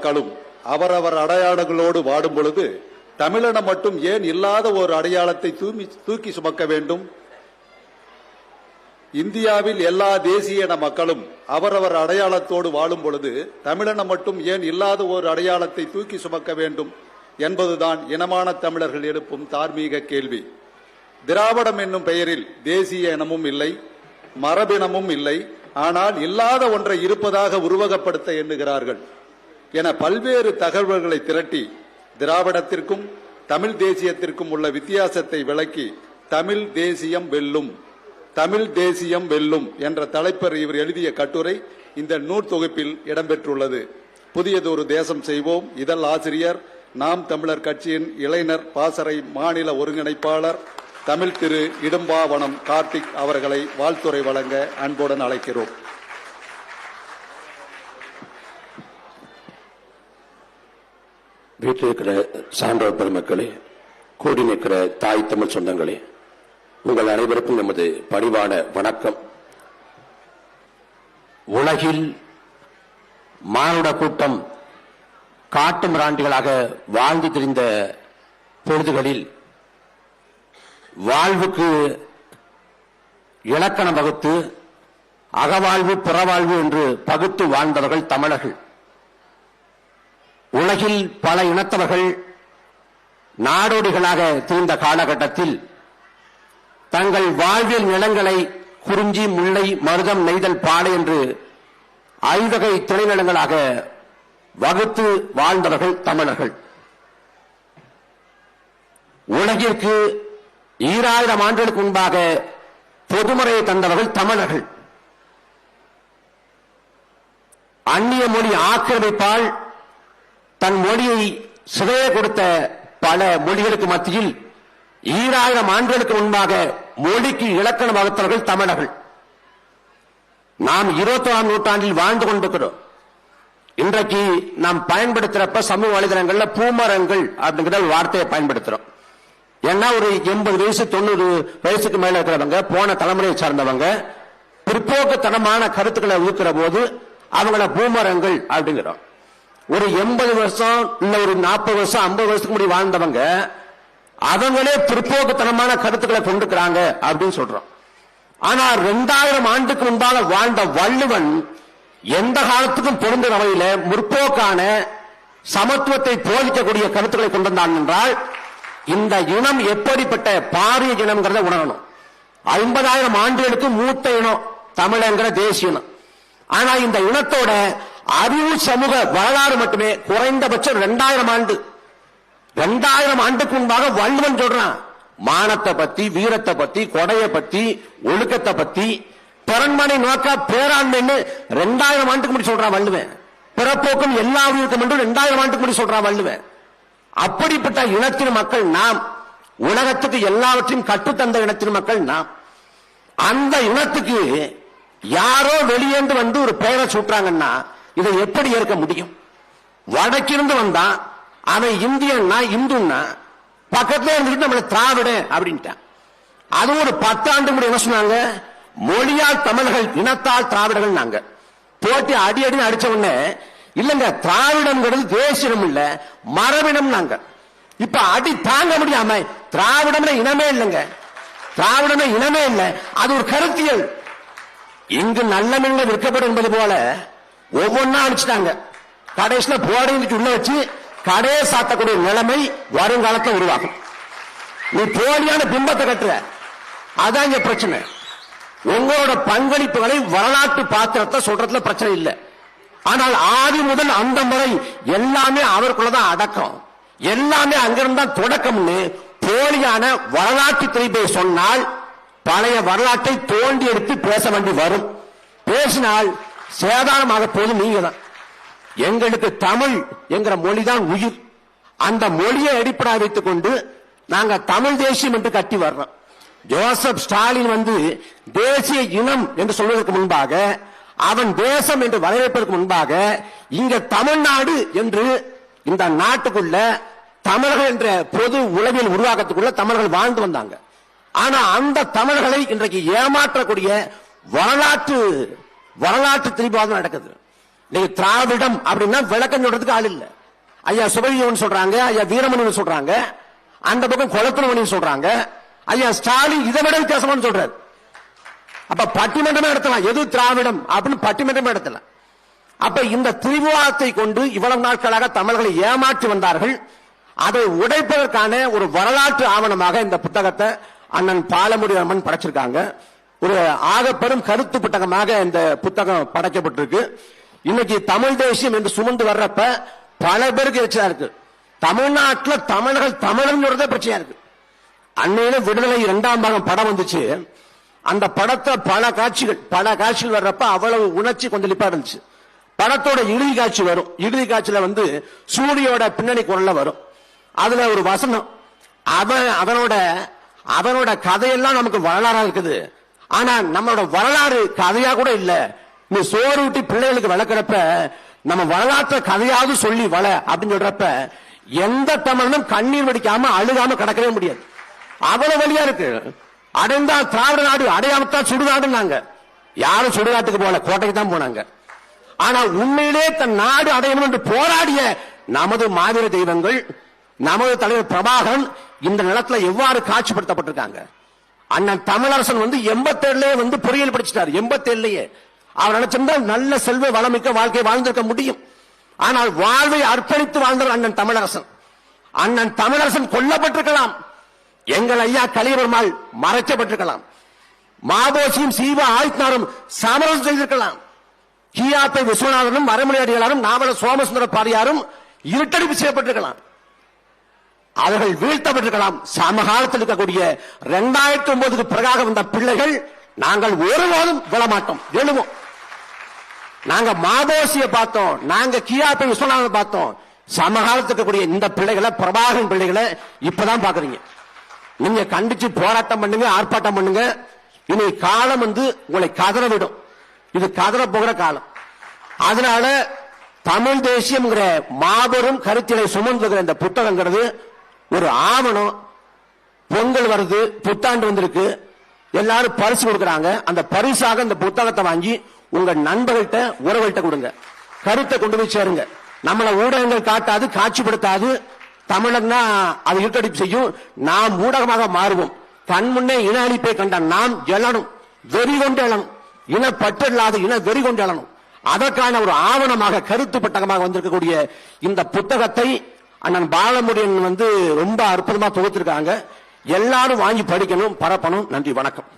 மக்களும் அவரவர் அடையாளங்களோடு வாடும் பொழுது தமிழனம் மட்டும் ஏன் இல்லாத ஒரு அடையாளத்தை தூக்கி சுமக்க வேண்டும்? இந்தியாவில் எல்லா தேசிய இன மக்களும் அவரவர் அடையாளத்தோடு வாழும் பொழுது தமிழனம் மட்டும் ஏன் இல்லாத ஒரு அடையாளத்தை தூக்கி சுமக்க வேண்டும் என்பதுதான் இனமான தமிழர்கள் எழுப்பும் தார்மீக கேள்வி. திராவிடம் என்னும் பெயரில் தேசிய இனமும் இல்லை மரபினமும் இல்லை ஆனால் இல்லாத ஒன்றை இருப்பதாக உருவகப்படுத்த எண்ணுகிறார்கள். என பல்வேறு தகவல்களை திரட்டி திராவிடத்திற்கும் தமிழ் தேசியத்திற்கும் உள்ள வித்தியாசத்தை விளக்கி தமிழ் தேசியம் வெல்லும் தமிழ் தேசியம் வெல்லும் என்ற தலைப்பர் இவர் எழுதிய கட்டுரை இந்த நூற்தொகுப்பில் இடம்பெற்றுள்ளது. புதியதொரு தேசம் செய்வோம். இதழ் ஆசிரியர் நாம் தமிழர் கட்சியின் இளைஞர் பாசறை மாநில ஒருங்கிணைப்பாளர் தமிழ் திரு இடும்பாவனம் கார்த்திக் அவர்களை வாழ்த்துரை வழங்க அன்புடன் அழைக்கிறோம். வீட்டில் இருக்கிற சான்றோர் பெருமக்களே கூடி நிற்கிற தாய் தமிழ் சொந்தங்களே உங்கள் அனைவருக்கும் நமது பணிவான வணக்கம். உலகில் மானுட கூட்டம் காட்டு மிராண்டிகளாக வாழ்ந்து திரிந்த பொழுதுகளில் வாழ்வுக்கு இலக்கணம் வகுத்து அகவாழ்வு புறவாழ்வு என்று பகுத்து வாழ்ந்தவர்கள் தமிழர்கள். உலகில் பல இனத்தவர்கள் நாடோடிகளாக திரிந்த காலகட்டத்தில் தங்கள் வாழ்வியல் நிலங்களை குறிஞ்சி முல்லை மருதம் நெய்தல் பாலை என்று ஐவகை துணைநிலங்களாக வகுத்து வாழ்ந்தவர்கள் தமிழர்கள். உலகிற்கு ஈராயிரம் ஆண்டுகளுக்கு முன்பாக பொதுமுறையை தந்தவர்கள் தமிழர்கள். அந்நிய மொழி ஆக்கிரமிப்பால் தன் மொழியை சிதைய கொடுத்த பல மொழிகளுக்கு மத்தியில் ஈராயிரம் ஆண்டுகளுக்கு முன்பாக மொழிக்கு இலக்கணம் வகுத்தவர்கள் தமிழர்கள். நாம் இருபத்தோராம் நூற்றாண்டில் வாழ்ந்து கொண்டிருக்கிறோம். இன்றைக்கு நாம் பயன்படுத்துறப்ப சமூக வலைதளங்கள்ல பூமரங்கள் அப்படிங்கிற ஒரு வார்த்தையை பயன்படுத்துறோம். ஏன்னா ஒரு எண்பது வயசு தொண்ணூறு வயசுக்கு மேல இருக்கிறவங்க போன தலைமுறையை சார்ந்தவங்க பிற்போக்குத்தனமான கருத்துக்களை ஊக்குற போது அவங்கள பூமரங்கள் அப்படிங்கிறோம். ஒரு எண்பது வருஷம் இல்ல ஒரு நாற்பது வருஷம் ஐம்பது வருஷத்துக்கு முன்னாடி வாழ்ந்தவங்க அவங்களே பிற்போக்குத்தனமான கருத்துக்களை கொண்டுக்கிறாங்க அப்படின்னு சொல்றோம். ஆனா ரெண்டாயிரம் ஆண்டுக்கு முன்பாக வாழ்ந்த வள்ளுவன் எந்த காலத்துக்கும் பொருந்த வகையில முற்போக்கான சமத்துவத்தை போதிக்கக்கூடிய கருத்துக்களை கொண்டிருந்தான் என்றால் இந்த இனம் எப்படிப்பட்ட பாரிய இனம்ங்கிறத உணரணும். ஐம்பதாயிரம் ஆண்டுகளுக்கு மூத்த இனம் தமிழங்கிற தேசிய இனம். ஆனா இந்த இனத்தோட அறிவு சமூக வரலாறு மட்டுமே. குறைந்தபட்சம் ரெண்டாயிரம் ஆண்டு. ரெண்டாயிரம் ஆண்டுக்கு முன்பாக வள்ளுவன் சொல்றான். மானத்தை பத்தி வீரத்தை பத்தி கொடையை பத்தி ஒழுக்கத்தை பத்தி பிறன்மனை நோக்க பேராண்மைன்னு ரெண்டாயிரம் ஆண்டுக்கு முடி சொல்றான் வள்ளுவன். பிறப்போக்கும் எல்லா உயிருக்கும் என்று ரெண்டாயிரம் ஆண்டுக்கு முடி சொல்றான் வள்ளுவன். அப்படிப்பட்ட இனத்தின் மக்கள் நாம். உலகத்துக்கு எல்லாவற்றையும் கற்றுத்தந்த இனத்தின் மக்கள் நாம். அந்த இனத்துக்கு யாரோ வெளியேந்து வந்து ஒரு பெயரை சுட்டுறாங்கன்னா இதை எப்படி ஏற்க முடியும்? வடக்கிருந்து வந்தான் அவன் இந்தியன்னா இந்துன்னா பக்கத்துல இருந்துட்டு நம்மள திராவிட அப்படின்ட்டான். அது ஒரு பத்தாண்டு முடி என்ன சொன்னாங்க? மொழியால் தமிழர்கள் இனத்தால் திராவிடர்கள் நாங்க. போட்டி அடி அடி அடிச்ச உடனே இல்லங்க திராவிடம்ங்கிறது தேசியம் இல்ல மரபினம் நாங்க. இப்ப அடி தாங்க முடியாம திராவிடம்னா இனமே இல்லைங்க. திராவிடமே இனமே இல்லை. அது ஒரு கருத்தியல். இங்கு நல்ல மீன்கள் விற்கப்படும் என்பது போல ஒவ்வொன்னா அனுப்பிச்சிட்டாங்க. கடைசியில போடைக்கு உள்ள வச்சு கடையை சாத்தக்கூடிய நிலைமை வருங்காலத்தில் உருவாகும். நீ போலியான பிம்பத்தை கட்டுற. அதான் இங்க பிரச்சனை. உங்களோட பங்களிப்புகளை வரலாற்று பாத்திரத்தை சொல்றதுல பிரச்சனை இல்லை. ஆனால் ஆதி முதல் அந்த முறை எல்லாமே அவருக்குள்ளதான் அடக்கம். எல்லாமே அங்கிருந்தான் தொடக்கம்னு போலியான வரலாற்று திரிப்பை சொன்னால் பழைய வரலாற்றை தோண்டி எடுத்து பேச வேண்டி வரும். பேசினால் சேதாரமாக போது நீங்க தான் எங்களுக்கு தமிழ் என்கிற மொழிதான் உயிர். அந்த மொழியை அடிப்படையாக வைத்துக் கொண்டு நாங்க தமிழ் தேசியம் என்று கட்டி வர்றோம். ஜோசப் ஸ்டாலின் வந்து தேசிய இனம் என்று சொல்வதற்கு முன்பாக அவன் தேசம் என்று வரவேற்பதற்கு முன்பாக இங்க தமிழ்நாடு என்று இந்த நாட்டுக்குள்ள தமிழர்கள் என்ற பொது உளவியல் உருவாக்கத்துக்குள்ள தமிழர்கள் வாழ்ந்து வந்தாங்க. ஆனா அந்த தமிழர்களை இன்றைக்கு ஏமாற்றக்கூடிய வரலாற்று வரலாற்று திரிபாதம் நடக்குது. நீங்க திராவிடம் அப்படின்னா விளக்கம் சொல்றதுக்கு ஆள் இல்ல. ஐயா சுபவியவன் சொல்றாங்க ஐயா வீரமணி சொல்றாங்க அந்த பக்கம் குளத்துணமணி சொல்றாங்க ஐயா ஸ்டாலின் இதை விட வித்தியாசமானு சொல்றாரு. அப்ப பட்டிமன்றமே நடத்தலாம். எது திராவிடம் அப்படின்னு பட்டிமன்றமே நடத்தலாம். அப்ப இந்த திரிபுவாதத்தை கொண்டு இவ்வளவு நாட்களாக தமிழர்களை ஏமாற்றி வந்தார்கள். அதை உடைப்பதற்கான ஒரு வரலாற்று ஆவணமாக இந்த புத்தகத்தை அண்ணன் பாலமுடி அம்மன் படைச்சிருக்காங்க. ஒரு ஆகப்பெரும் கருத்து புத்தகமாக இந்த புத்தகம் படைக்கப்பட்டிருக்கு. இன்னைக்கு தமிழ் தேசியம் என்று சுமந்து வர்றப்ப பல பேருக்கு எச்சா இருக்கு. தமிழ்நாட்டில் தமிழர்கள் தமிழர்களோட பிரச்சனையா இருக்கு. அன்னையில விடுதலை இரண்டாம் பாகம் படம் வந்துச்சு. அந்த படத்தை பல காட்சிகள் பல காட்சிகள் வர்றப்ப அவ்வளவு உணர்ச்சி கொந்தளிப்பா இருந்துச்சு. படத்தோட இறுதி காட்சி வரும். இறுதி காட்சியில வந்து சூரியோட பின்னணி குரல்ல வரும். அதுல ஒரு வசனம். அவன் அவனோட அவனோட கதையெல்லாம் நமக்கு வரலாறா இருக்குது. ஆனா நம்மளோட வரலாறு கதையா கூட இல்ல. நீ சோறு ஊட்டி பிள்ளைகளுக்கு வளர்க்கிறப்ப நம்ம வரலாற்றை கதையாவது சொல்லி வள அப்படின்னு சொல்றப்ப எந்த தமிழனும் கண்ணீர் வடிக்காம அழுகாம கிடக்கவே முடியாது. அவ்வளவு வழியா இருக்கு. அடைந்தா திராவிட நாடு அடையாமத்தான் சுடுகாடுனாங்க யாரும் சுடுகாட்டுக்கு போல கோட்டைக்கு தான் போனாங்க. ஆனா உண்மையிலே தன் நாடு அடையணும் என்று போராடிய நமது மாவீர தெய்வங்கள் நமது தலைவர் பிரபாகரன் இந்த நிலத்துல எவ்வாறு காட்சிப்படுத்தப்பட்டிருக்காங்க? அண்ணன் தமிழரசன் வந்து எண்பத்தேழுலயே வந்து பொறியியல் படிச்சிட்டார். எண்பத்தேழுலயே. அவர் நினைச்சிருந்தா நல்ல செல்வ வளமிக்க வாழ்க்கை வாழ்ந்திருக்க முடியும். ஆனால் வாழ்வை அர்ப்பணித்து வாழ்ந்தவர் அண்ணன் தமிழரசன். அண்ணன் தமிழரசன் கொல்லப்பட்டிருக்கலாம். எங்கள் ஐயா கலியபெருமாள் மறைக்கப்பட்டிருக்கலாம். மாபோசியும் சீவ ஆயுத்னாரும் சமரசம் செய்திருக்கலாம். கியாப்பை விஸ்வநாதனும் மரமணி அடிகளாரும் நாவல சோமசுந்தர பாரியாரும் இருட்டடிப்பு செய்யப்பட்டிருக்கலாம். அவர்கள் வீழ்த்தப்பட்டிருக்கலாம் சமகாலத்தில் இருக்கக்கூடிய இரண்டாயிரத்தி ஒன்பதுக்கு பிறகாக வந்த பிள்ளைகள் நாங்கள் ஒருபோதும் விழமாட்டோம். எழுவோம். நாங்க மாதோசியை பார்த்தோம். நாங்க கியாபி விஸ்வநாதன் பார்த்தோம். சமகாலத்துக்கு இருக்கக்கூடிய இந்த பிள்ளைகளை பிரபாகரன் பிள்ளைகளை இப்பதான் பாக்குறீங்க நீங்க கண்டிச்சு போராட்டம் பண்ணுங்க ஆர்ப்பாட்டம் பண்ணுங்க. இனி காலம் வந்து உங்களை கதற விடும். இது கதற போகிற காலம். அதனால தமிழ் தேசியம்ங்கிற மாபெரும் கருத்திலை சுமந்துகிற இந்த புத்தகங்கிறது ஒரு ஆவணம் பொங்கல் வருது புத்தாண்டு வந்திருக்கு எல்லாரும் பரிசு கொடுக்கறாங்க. அந்த பரிசாக இந்த புத்தகத்தை வாங்கி உங்க நண்பர்கள்ட்ட உறவுகள்கிட்ட கொடுங்க. கருத்தை கொண்டு போய் சேருங்க. நம்மளை ஊடகங்கள் காட்டாது காட்சிப்படுத்தாது. தமிழன்னா அது இருட்டடிப்பு செய்யும். நாம் ஊடகமாக மாறுவோம். கண் முன்னே இன அழிப்பை கண்ட நாம் எழணும். வெறி கொண்டு எழணும். இன பற்றில்லாத இன வெறி கொண்டு எழணும். அதற்கான ஒரு ஆவணமாக கருத்து புத்தகமாக வந்திருக்கக்கூடிய இந்த புத்தகத்தை அண்ணன் பாலமுடியன் வந்து ரொம்ப அற்புதமா தொகுத்திருக்காங்க எல்லாரும் வாங்கி படிக்கணும் பரப்பணும். நன்றி வணக்கம்.